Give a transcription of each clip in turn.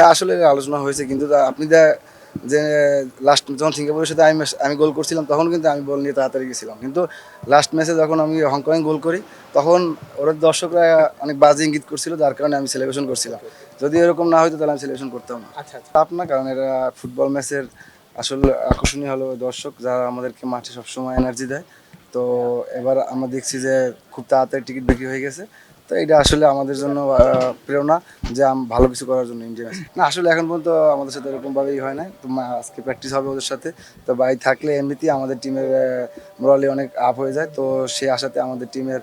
হ্যাঁ আসলে আলোচনা হয়েছে কিন্তু আপনি দা যে লাস্ট যখন সিঙ্গাপুরের সাথে আমি আমি গোল করছিলাম তখন কিন্তু আমি বল নিয়ে তাড়াতাড়ি গেছিলাম। কিন্তু লাস্ট ম্যাচে যখন আমি হংকংয়ে গোল করি তখন ওরা দর্শকরা অনেক বাজে ইঙ্গিত করছিল যার কারণে আমি সেলিব্রেশন করছিলাম। যদি এরকম না হতো তাহলে আমি সেলিব্রেশন করতাম না। আচ্ছা আচ্ছা। চাপ না কারণ এরা ফুটবল ম্যাচের আসল আকর্ষণীয় হলো দর্শক যারা আমাদেরকে মাঠে সবসময় এনার্জি দেয়। তো এবার আমরা দেখছি যে খুব তাড়াতাড়ি টিকিট বিক্রি হয়ে গেছে। তো এটা আসলে আমাদের জন্য প্রেরণা যে আম- ভালো কিছু করার জন্য ইন্ডিয়া ম্যাচ না, আসলে এখন পর্যন্ত আমাদের সাথে এরকমভাবেই হয় না তো আজকে প্র্যাকটিস হবে ওদের সাথে। তো বাই থাকলে এমনিতেই আমাদের টিমের মোরালি অনেক আপ হয়ে যায়। তো সে আশাতে আমাদের টিমের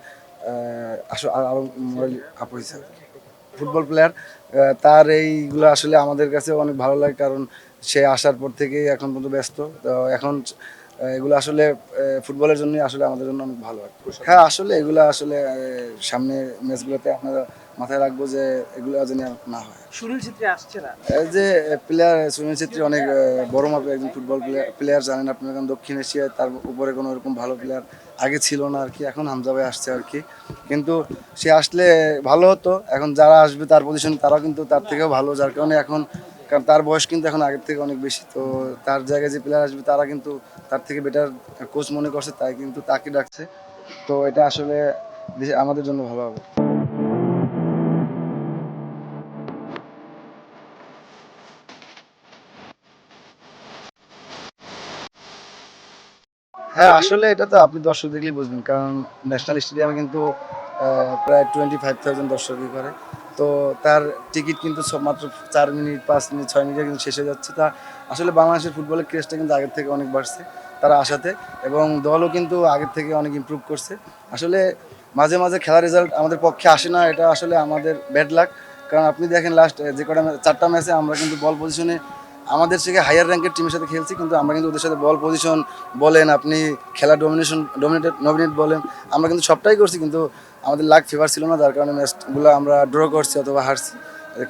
আসলে আরও মোরালি আপ হয়ে যায় ফুটবল প্লেয়ার তার এইগুলো আসলে আমাদের কাছে অনেক ভালো লাগে। কারণ সে আসার পর থেকেই এখন পর্যন্ত ব্যস্ত। তো এখন এগুলো আসলে ফুটবলের জন্যই আসলে আমাদের জন্য অনেক ভালো আর হ্যাঁ আসলে এগুলো আসলে সামনে ম্যাচগুলোতে আপনারা মাথায় রাখব যে এগুলো যেন না হয়। সুনীল ছেত্রী আসছে না? যে প্লেয়ার সুনীল ছেত্রী অনেক বড় মাপের একজন ফুটবল প্লেয়ার জানেন আপনারা কারণ দক্ষিণ এশিয়ায় তার উপরে কোনো এরকম ভালো প্লেয়ার আগে ছিল না আর কি এখন হামজা ভাই আসছে আর কি। কিন্তু সে আসলে ভালো হতো এখন যারা আসবে তার পজিশন তারাও কিন্তু তার থেকেও ভালো যার কারণে এখন কারণ তার বয়স কিন্তু এখন আগের থেকে অনেক বেশি, তো তার জায়গায় যে প্লেয়ার আসবে তারা কিন্তু তার থেকে বেটার কোচ মনে করছে, তাই কিন্তু তাকে ডাকছে। তো এটা আসলে আমাদের জন্য ভালো হবে। হ্যাঁ আসলে এটা তো আপনি দর্শক দেখলেই বুঝবেন, কারণ ন্যাশনাল স্টেডিয়ামে কিন্তু প্রায় টোয়েন্টি ফাইভ থাউজেন্ড দর্শকই করে। তো তার টিকিট কিন্তু মাত্র চার মিনিট, পাঁচ মিনিট, ছয় মিনিটে কিন্তু শেষ হয়ে যাচ্ছে। তা আসলে বাংলাদেশের ফুটবলের ক্রেজটা কিন্তু আগের থেকে অনেক বাড়ছে তারা আসাতে এবং দলও কিন্তু আগের থেকে অনেক ইমপ্রুভ করছে। আসলে মাঝে মাঝে খেলার রেজাল্ট আমাদের পক্ষে আসে না, এটা আসলে আমাদের ব্যাড লাক কারণ আপনি দেখেন লাস্ট যে কটা চারটা ম্যাচে আমরা কিন্তু বল পজিশনে আমাদের থেকে হায়ার র্যাঙ্কের টিমের সাথে খেলছি, কিন্তু আমরা কিন্তু ওদের সাথে বল পজিশন বলেন, আপনি খেলা ডোমিনেশন ডমিনেটেড নমিনেট বলেন, আমরা কিন্তু সবটাই করছি, কিন্তু আমাদের লাক ফেভার ছিল না যার কারণে ম্যাচগুলো আমরা ড্র করছি অথবা হারছি।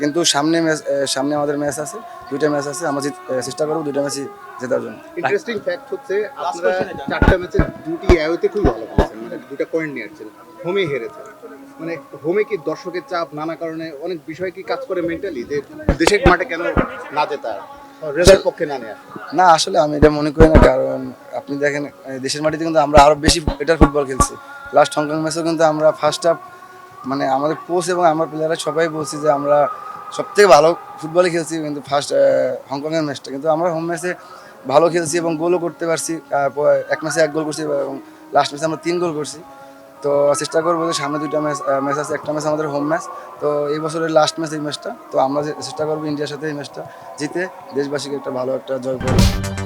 কিন্তু সামনে ম্যাচ সামনে আমাদের ম্যাচ আছে দুইটা ম্যাচ আছে আমরা চেষ্টা করব দুইটা ম্যাচই জেতার জন্য। ইন্টারেস্টিং ফ্যাক্ট হচ্ছে আপনারা চারটা ম্যাচে দুটি অ্যাওয়েতে ভালো করেছেন মানে দুটা পয়েন্ট নিয়ে আসছেন। হোমে হেরেছেন। মানে হোমে কি দর্শকের চাপ নানা কারণে অনেক বিষয় কি কাজ করে মেন্টালি যে দেশের মাঠে কেন না জেতা রেজাল্ট পক্ষে না নেওয়া না আসলে আমি এটা মনে করি না কারণ আপনি দেখেন দেশের মাটিতে কিন্তু আমরা আরও বেশি বেটার ফুটবল খেলছি। লাস্ট হংকং ম্যাচেও কিন্তু আমরা ফার্স্ট হাফ মানে আমাদের কোচ এবং আমার প্লেয়াররা সবাই বলছি যে আমরা সব থেকে ভালো ফুটবলই খেলছি কিন্তু ফার্স্ট হংকংয়ের ম্যাচটা কিন্তু আমরা হোম ম্যাচে ভালো খেলছি এবং গোলও করতে পারছি এক ম্যাচে এক গোল করছি এবং লাস্ট ম্যাচে আমরা তিন গোল করছি। তো চেষ্টা করব যে সামনে দুইটা ম্যাচ ম্যাচ আছে, একটা ম্যাচ আমাদের হোম ম্যাচ তো এই বছরের লাস্ট ম্যাচ এই ম্যাচটা তো আমরা চেষ্টা করব ইন্ডিয়ার সাথে এই ম্যাচটা জিতে দেশবাসীকে একটা ভালো একটা জয় করব।